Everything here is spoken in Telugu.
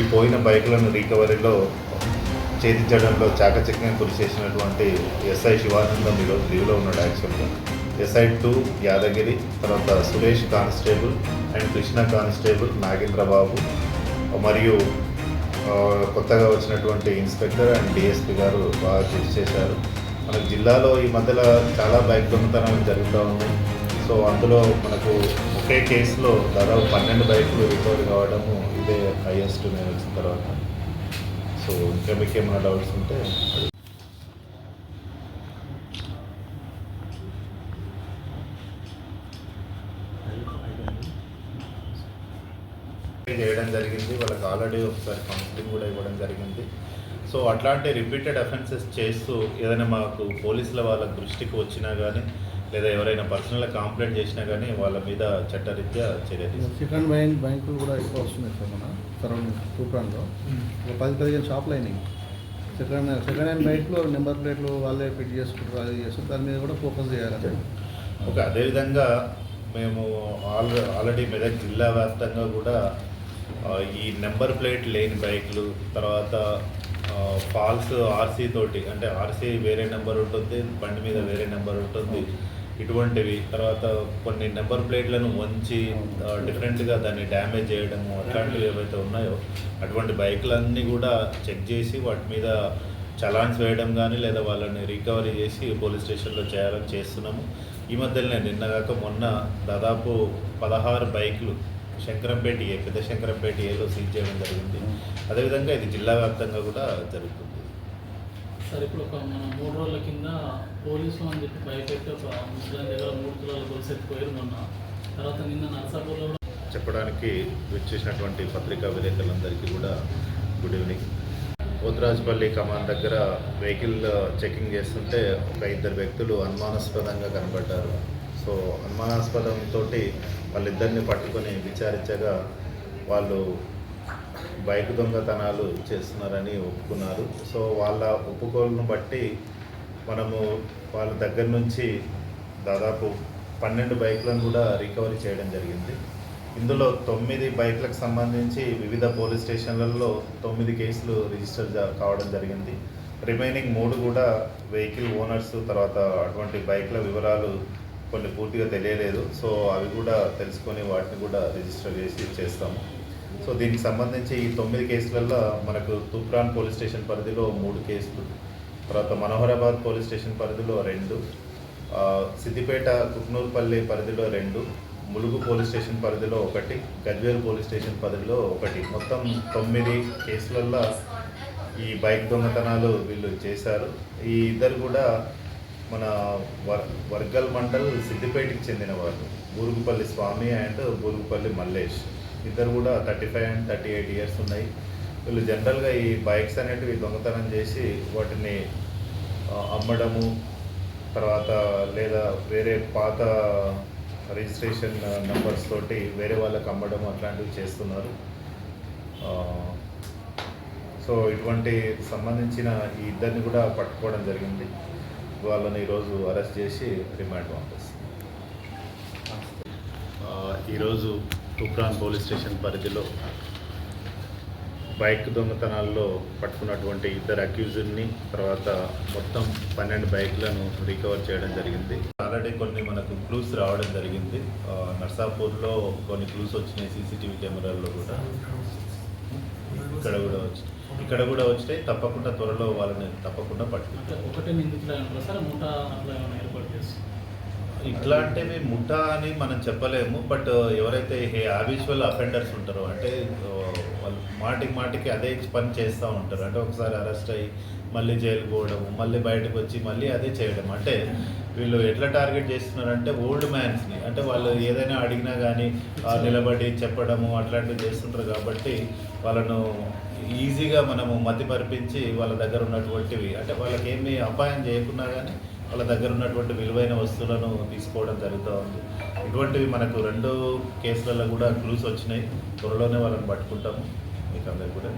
ఈ పోయిన బైకులను రికవరీలో ఛేదించడంలో చాకచక్యం కృషి చేసినటువంటి ఎస్ఐ శివానందం ఈరోజు లీవ్లో ఉన్నాడు యాక్చువల్గా. ఎస్ఐ టూ యాదగిరి తర్వాత Suresh constable and Krishna constable Nagendrababu మరియు కొత్తగా వచ్చినటువంటి ఇన్స్పెక్టర్ అండ్ డిఎస్పి గారు బాగా కృషి చేశారు. మనకు జిల్లాలో ఈ మధ్యలో చాలా బైక్ దొంగతనాలు జరుగుతూ ఉన్నాయి. సో అందులో మనకు ఒకే కేసులో దాదాపు పన్నెండు బైకులు రికవరీ కావడము ఇదే హైయెస్ట్ నేను వచ్చిన తర్వాత. సో ఇంకా మీకు ఏమైనా డౌట్స్ ఉంటే. చేయడం జరిగింది. వాళ్ళకి ఆల్రెడీ ఒకసారి కౌన్సిలింగ్ కూడా ఇవ్వడం జరిగింది. సో అట్లాంటి రిపీటెడ్ అఫెన్సెస్ చేస్తూ ఏదైనా మాకు పోలీసుల వాళ్ళ దృష్టికి వచ్చినా కానీ లేదా ఎవరైనా పర్సనల్గా కంప్లైంట్ చేసినా కానీ వాళ్ళ మీద చట్టరీత్యా చర్య సెకండ్ బ్యాంక్ బ్యాంకులు కూడా ఎక్కువ వస్తున్నాయి సార్ మన సరౌండింగ్ తూప్రాన్లో ఒక పది పదిహేను షాపులు అయినాయి. సెకండ్ సెకండ్ హ్యాండ్ బైక్లో నెంబర్ ప్లేట్లు వాళ్ళే ఫిట్ చేసుకుంటారు అది చేస్తారు. దాని మీద కూడా ఫోకస్ చేయాలి. ఓకే. అదేవిధంగా మేము ఆల్ ఆల్రెడీ మెదక్ జిల్లా వ్యాప్తంగా కూడా ఈ నెంబర్ ప్లేట్ లేని బైకులు తర్వాత ఫాల్స్ ఆర్సీ తోటి అంటే ఆర్సీ వేరే నెంబర్ ఉంటుంది బండి మీద వేరే నెంబర్ ఉంటుంది. ఇటువంటివి. తర్వాత కొన్ని నెంబర్ ప్లేట్లను వంచి డిఫరెంట్గా దాన్ని డ్యామేజ్ చేయడము అట్లాంటివి ఏవైతే ఉన్నాయో అటువంటి బైకులన్నీ కూడా చెక్ చేసి వాటి మీద చలాన్స్ వేయడం కానీ లేదా వాళ్ళని రికవరీ చేసి పోలీస్ స్టేషన్లో చేయాలని చేస్తున్నాము. ఈ మధ్యలోనే నిన్నగాక మొన్న దాదాపు పదహారు బైకులు శంకరంపేట ఏ పెద్ద శంకరంపేట ఏలో సీజ్ చేయడం జరిగింది. అదేవిధంగా ఇది జిల్లా వ్యాప్తంగా కూడా జరుగుతుంది. సార్ ఇప్పుడు ఒక మన మూడు రోజుల కింద పోలీసులు అని చెప్పి భయపెట్టి ఒక ముస్లిం దగ్గర మూడు తులాలు గొలుసు మొన్న. తర్వాత నిన్న నర్సాపూర్లో కూడా చెప్పడానికి వచ్చేసినటువంటి పత్రికా విలేకరులందరికీ కూడా గుడ్ ఈవినింగ్ పోతురాజుపల్లి కమాన్ దగ్గర వెహికల్ చెకింగ్ చేస్తుంటే ఒక ఇద్దరు వ్యక్తులు అనుమానాస్పదంగా కనబడ్డారు. సో అనుమానాస్పదంతో వాళ్ళిద్దరిని పట్టుకొని విచారించగా వాళ్ళు బైక్ దొంగతనాలు చేస్తున్నారని ఒప్పుకున్నారు. సో వాళ్ళ ఒప్పుకోలను బట్టి మనము వాళ్ళ దగ్గర నుంచి దాదాపు పన్నెండు బైక్లను కూడా రికవరీ చేయడం జరిగింది. ఇందులో తొమ్మిది బైక్లకు సంబంధించి వివిధ పోలీస్ స్టేషన్లలో తొమ్మిది కేసులు రిజిస్టర్ జా- కావడం జరిగింది. రిమైనింగ్ మూడు కూడా వెహికల్ ఓనర్స్ తర్వాత అటువంటి బైక్ల వివరాలు కొన్ని పూర్తిగా తెలియలేదు. సో అవి కూడా తెలుసుకొని వాటిని కూడా రిజిస్టర్ చేసి చేస్తాము. సో దీనికి సంబంధించి ఈ తొమ్మిది కేసులలో మనకు తూప్రాన్ పోలీస్ స్టేషన్ పరిధిలో మూడు కేసులు తర్వాత మనోహరాబాద్ పోలీస్ స్టేషన్ పరిధిలో రెండు సిద్దిపేట కుక్నూర్పల్లి పరిధిలో రెండు ములుగు పోలీస్ స్టేషన్ పరిధిలో ఒకటి గజ్వేల్ పోలీస్ స్టేషన్ పరిధిలో ఒకటి. మొత్తం తొమ్మిది కేసులల్లో ఈ బైక్ దొంగతనాలు వీళ్ళు చేశారు. ఈ ఇద్దరు కూడా మన వర్ వర్గల్ మండల్ సిద్దిపేటకి చెందిన వాళ్ళు బూరుగుపల్లి స్వామి అండ్ బూరుగుపల్లి మల్లేష్. ఇద్దరు కూడా thirty five and thirty eight years ఉన్నాయి. వీళ్ళు జనరల్గా ఈ బైక్స్ అనేటివి దొంగతనం చేసి వాటిని అమ్మడము తర్వాత లేదా వేరే పాత రిజిస్ట్రేషన్ నెంబర్స్ తోటి వేరే వాళ్ళకి అమ్మడం అట్లాంటివి చేస్తున్నారు. సో ఇటువంటి సంబంధించిన ఈ ఇద్దరిని కూడా పట్టుకోవడం జరిగింది. వాళ్ళని ఈరోజు అరెస్ట్ చేసి రిమాండ్ పంపిస్తుంది ఈరోజు తుప్రాన్ పోలీస్ స్టేషన్ పరిధిలో బైక్ దొంగతనాల్లో పట్టుకున్నటువంటి ఇద్దరు అక్యూజుల్ని తర్వాత మొత్తం పన్నెండు బైక్లను రికవర్ చేయడం జరిగింది. ఆల్రెడీ కొన్ని మనకు క్లూస్ రావడం జరిగింది. నర్సాపూర్లో కొన్ని క్లూస్ వచ్చినాయి సీసీటీవీ కెమెరాల్లో కూడా. ఇక్కడ కూడా వచ్చి ఇక్కడ కూడా వచ్చినాయి తప్పకుండా త్వరలో వాళ్ళని తప్పకుండా పట్టుకుంటాం. అంటే ఒకటే నిందితులు సార్? ముఠా అట్లా ఇట్లాంటివి ముఠా అని మనం చెప్పలేము బట్ ఎవరైతే హ్యాబిచువల్ అఫెండర్స్ ఉంటారో అంటే వాళ్ళు మాటికి మాటికి అదే పని చేస్తూ ఉంటారు. అంటే ఒకసారి అరెస్ట్ అయ్యి మళ్ళీ జైలు పోవడము మళ్ళీ బయటకు వచ్చి మళ్ళీ అదే చేయడం. అంటే వీళ్ళు ఎట్లా టార్గెట్ చేస్తున్నారంటే ఓల్డ్ మ్యాన్స్ని. అంటే వాళ్ళు ఏదైనా అడిగినా కానీ నిలబడి చెప్పడము అట్లాంటివి చేస్తుంటారు కాబట్టి వాళ్ళను ఈజీగా మనము మతిపరిపించి వాళ్ళ దగ్గర ఉన్నటువంటివి అంటే వాళ్ళకి ఏమీ అపాయం చేయకున్నా కానీ వాళ్ళ దగ్గర ఉన్నటువంటి విలువైన వస్తువులను తీసుకోవడం జరుగుతూ ఉంది. ఇటువంటివి మనకు రెండు కేసులలో కూడా క్లూస్ వచ్చినాయి. త్వరలోనే వాళ్ళని పట్టుకుంటాము. మీకు అందరికీ కూడా